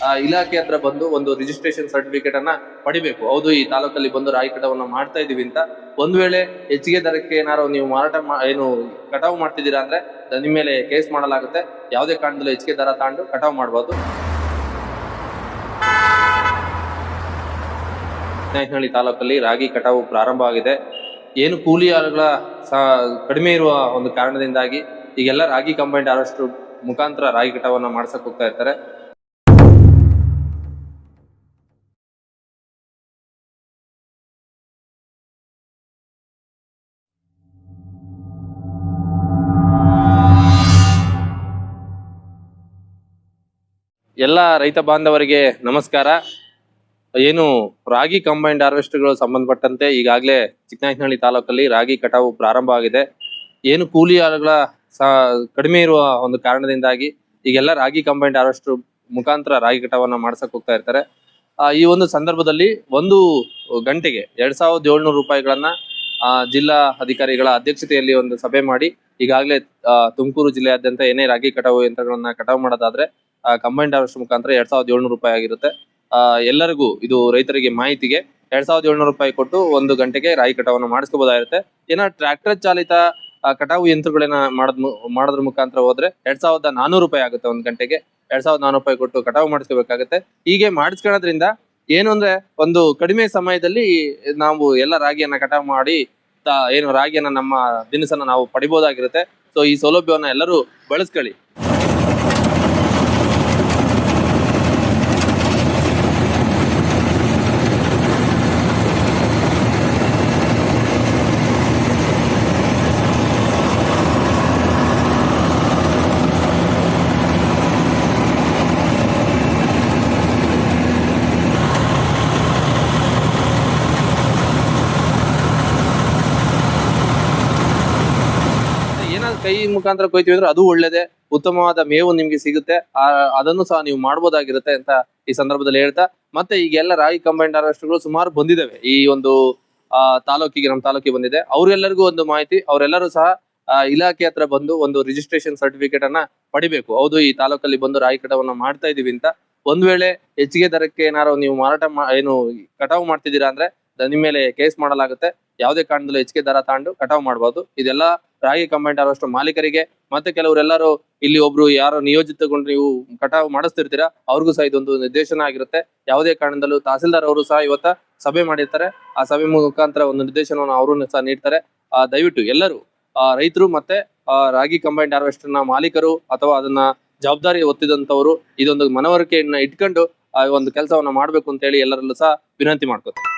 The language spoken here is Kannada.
ಆ, ಇಲಾಖೆ ಹತ್ರ ಬಂದು ಒಂದು ರಿಜಿಸ್ಟ್ರೇಷನ್ ಸರ್ಟಿಫಿಕೇಟ್ ಅನ್ನ ಪಡಿಬೇಕು. ಹೌದು ಈ ತಾಲೂಕಲ್ಲಿ ಬಂದು ರಾಗಿ ಕಟಾವನ್ನ ಮಾಡ್ತಾ ಇದೀವಿ ಅಂತ. ಒಂದ್ ವೇಳೆ ಹೆಚ್ಚಿಗೆ ದರಕ್ಕೆ ಏನಾರು ನೀವು ಮಾರಾಟ ಏನು ಕಟಾವು ಮಾಡ್ತಿದ್ದೀರಾ ಅಂದ್ರೆ ನಿಮ್ಮ ಮೇಲೆ ಕೇಸ್ ಮಾಡಲಾಗುತ್ತೆ. ಯಾವುದೇ ಕಾರಣದಲ್ಲೂ ಹೆಚ್ಚಿಗೆ ದರ ತಾಂಡು ಕಟಾವು ಮಾಡಬಹುದು ನಾಯಕನಹಳ್ಳಿ ತಾಲೂಕಲ್ಲಿ ರಾಗಿ ಕಟಾವು ಪ್ರಾರಂಭ ಆಗಿದೆ. ಏನು ಕೂಲಿ ಆಳುಗಳ ಕಡಿಮೆ ಇರುವ ಒಂದು ಕಾರಣದಿಂದಾಗಿ ಈಗೆಲ್ಲ ರಾಗಿ ಕಂಬೈಂಡ್ ಹಾರ್ವೆಸ್ಟ್ ಮುಖಾಂತರ ರಾಗಿ ಕಟಾವನ್ನ ಮಾಡ್ಸಕ್ ಹೋಗ್ತಾ ಇರ್ತಾರೆ. ಎಲ್ಲ ರೈತ ಬಾಂಧವರಿಗೆ ನಮಸ್ಕಾರ. ಏನು ರಾಗಿ ಕಂಬೈಂಡ್ ಹಾರ್ವೆಸ್ಟ್ಗಳು ಸಂಬಂಧಪಟ್ಟಂತೆ ಈಗಾಗಲೇ ಚಿಕ್ಕನಾಯಕನಹಳ್ಳಿ ತಾಲೂಕಲ್ಲಿ ರಾಗಿ ಕಟಾವು ಪ್ರಾರಂಭ ಆಗಿದೆ. ಏನು ಕೂಲಿ ಆಳುಗಳ ಕಡಿಮೆ ಇರುವ ಒಂದು ಕಾರಣದಿಂದಾಗಿ ಈಗೆಲ್ಲ ರಾಗಿ ಕಂಬೈಂಡ್ ಹಾರ್ವೆಸ್ಟರ್ ಮುಖಾಂತರ ರಾಗಿ ಕಟಾವನ್ನ ಮಾಡ್ಸಕ್ ಹೋಗ್ತಾ ಇರ್ತಾರೆ. ಈ ಒಂದು ಸಂದರ್ಭದಲ್ಲಿ ಒಂದು ಗಂಟೆಗೆ ಎರಡ್ ಸಾವಿರದ ಏಳ್ನೂರು ರೂಪಾಯಿಗಳನ್ನ ಜಿಲ್ಲಾ ಅಧಿಕಾರಿಗಳ ಅಧ್ಯಕ್ಷತೆಯಲ್ಲಿ ಒಂದು ಸಭೆ ಮಾಡಿ ಈಗಾಗಲೇ ತುಮಕೂರು ಜಿಲ್ಲೆಯಾದ್ಯಂತ ಏನೇ ರಾಗಿ ಕಟಾವು ಯಂತ್ರಗಳನ್ನ ಕಟಾವು ಮಾಡೋದಾದ್ರೆ ಕಂಬೈಂಡ್ ಹಾರ್ವೆಸ್ಟ್ ಮುಖಾಂತರ ಎರಡ್ ಸಾವಿರದ ಏಳ್ನೂರು ರೂಪಾಯಿ ಆಗಿರುತ್ತೆ. ಎಲ್ಲರಿಗೂ ಇದು ರೈತರಿಗೆ ಮಾಹಿತಿಗೆ ಎರಡ್ ಸಾವಿರದ ಏಳ್ನೂರು ರೂಪಾಯಿ ಕೊಟ್ಟು ಒಂದು ಗಂಟೆಗೆ ರಾಗಿ ಕಟಾವನ್ನು ಮಾಡಿಸ್ಕೋಬಹುದಾಗಿರುತ್ತೆ ಏನ ಟ್ರ್ಯಾಕ್ಟರ್ ಚಾಲಿತ ಕಟಾವು ಯಂತ್ರಗಳನ್ನ ಮಾಡದ್ ಮಾಡೋದ್ರ ಮುಖಾಂತರ ಹೋದ್ರೆ ಎರಡ್ ಸಾವಿರದ ನಾನೂರು ರೂಪಾಯಿ ಆಗುತ್ತೆ ಒಂದ್ ಗಂಟೆಗೆ. ಎರಡ್ ಸಾವಿರದ ನಾನೂರು ರೂಪಾಯಿ ಕೊಟ್ಟು ಕಟಾವು ಮಾಡಿಸ್ಕೋಬೇಕಾಗುತ್ತೆ. ಹೀಗೆ ಮಾಡಿಸ್ಕೊಳ್ಳೋದ್ರಿಂದ ಏನು ಅಂದ್ರೆ ಒಂದು ಕಡಿಮೆ ಸಮಯದಲ್ಲಿ ನಾವು ಎಲ್ಲ ರಾಗಿಯನ್ನ ಕಟಾವು ಮಾಡಿ ಏನು ರಾಗಿಯನ್ನ ನಮ್ಮ ದಿನಸನ್ನ ನಾವು ಪಡಿಬಹುದಾಗಿರುತ್ತೆ ಸೊ ಈ ಸೌಲಭ್ಯವನ್ನ ಎಲ್ಲರೂ ಬಳಸ್ಕೊಳ್ಳಿ. ಕೈ ಮುಖಾಂತರ ಕೊಯ್ತೀವಿ ಅಂದ್ರೆ ಅದು ಒಳ್ಳೇದೇ. ಉತ್ತಮವಾದ ಮೇವು ನಿಮ್ಗೆ ಸಿಗುತ್ತೆ. ಅದನ್ನು ಸಹ ನೀವು ಮಾಡ್ಬೋದಾಗಿರುತ್ತೆ ಅಂತ ಈ ಸಂದರ್ಭದಲ್ಲಿ ಹೇಳ್ತಾ. ಮತ್ತೆ ಈಗೆಲ್ಲ ರಾಗಿ ಕಂಬೈಂಡ್ ಸುಮಾರು ಬಂದಿದ್ದಾವೆ. ಈ ಒಂದು, ಆ, ತಾಲೂಕಿಗೆ, ನಮ್ಮ ತಾಲೂಕಿಗೆ ಬಂದಿದೆ. ಅವ್ರೆಲ್ಲರಿಗೂ ಒಂದು ಮಾಹಿತಿ, ಅವರೆಲ್ಲರೂ ಸಹ ಇಲಾಖೆ ಹತ್ರ ಬಂದು ಒಂದು ರಿಜಿಸ್ಟ್ರೇಷನ್ ಸರ್ಟಿಫಿಕೇಟ್ ಅನ್ನ ಪಡಿಬೇಕು. ಹೌದು, ಈ ತಾಲೂಕಲ್ಲಿ ಬಂದು ರಾಗಿ ಕಟಾವನ್ನ ಮಾಡ್ತಾ ಇದೀವಿ ಅಂತ. ಒಂದ್ ವೇಳೆ ಹೆಚ್ಚಿಗೆ ದರಕ್ಕೆ ಏನಾರು ನೀವು ಮಾರಾಟ ಏನು ಕಟಾವು ಮಾಡ್ತಿದ್ದೀರಾ ಅಂದ್ರೆ ನಿಮ್ಮ ಮೇಲೆ ಕೇಸ್ ಮಾಡಲಾಗುತ್ತೆ. ಯಾವುದೇ ಕಾರಣದಲ್ಲೂ ಹೆಚ್ಚಿಗೆ ದರ ತಾಂಡು ಕಟಾವ್ ಮಾಡಬಹುದು ಇದೆಲ್ಲ ರಾಗಿ ಕಂಬೈಂಡ್ ಹಾರ್ವೆಸ್ಟ್ ಮಾಲೀಕರಿಗೆ ಮತ್ತೆ ಕೆಲವರೆಲ್ಲರೂ ಇಲ್ಲಿ ಒಬ್ರು ಯಾರು ನಿಯೋಜಿತಗೊಂಡು ನೀವು ಕಟಾವು ಮಾಡಿಸ್ತಿರ್ತೀರಾ, ಅವ್ರಿಗೂ ಸಹ ಇದೊಂದು ನಿರ್ದೇಶನ ಆಗಿರುತ್ತೆ. ಯಾವುದೇ ಕಾರಣದಲ್ಲೂ ತಹಸೀಲ್ದಾರ್ ಅವರು ಸಹ ಇವತ್ತ ಸಭೆ ಮಾಡಿರ್ತಾರೆ. ಆ ಸಭೆ ಮುಖಾಂತರ ಒಂದು ನಿರ್ದೇಶನವನ್ನು ಅವರು ಸಹ ನೀಡ್ತಾರೆ. ಆ, ದಯವಿಟ್ಟು ಎಲ್ಲರೂ, ಆ, ರೈತರು ಮತ್ತೆ, ಆ, ರಾಗಿ ಕಂಬೈಂಡ್ ಹಾರ್ವೆಸ್ಟ್ನ ಮಾಲೀಕರು ಅಥವಾ ಅದನ್ನ ಜವಾಬ್ದಾರಿ ಹೊತ್ತಿದಂತವರು ಇದೊಂದು ಮನವರಿಕೆಯನ್ನ ಇಟ್ಕೊಂಡು, ಆ, ಒಂದು ಕೆಲಸವನ್ನ ಮಾಡ್ಬೇಕು ಅಂತ ಹೇಳಿ ಎಲ್ಲರಲ್ಲೂ ಸಹ ವಿನಂತಿ ಮಾಡ್ಕೊತಾರೆ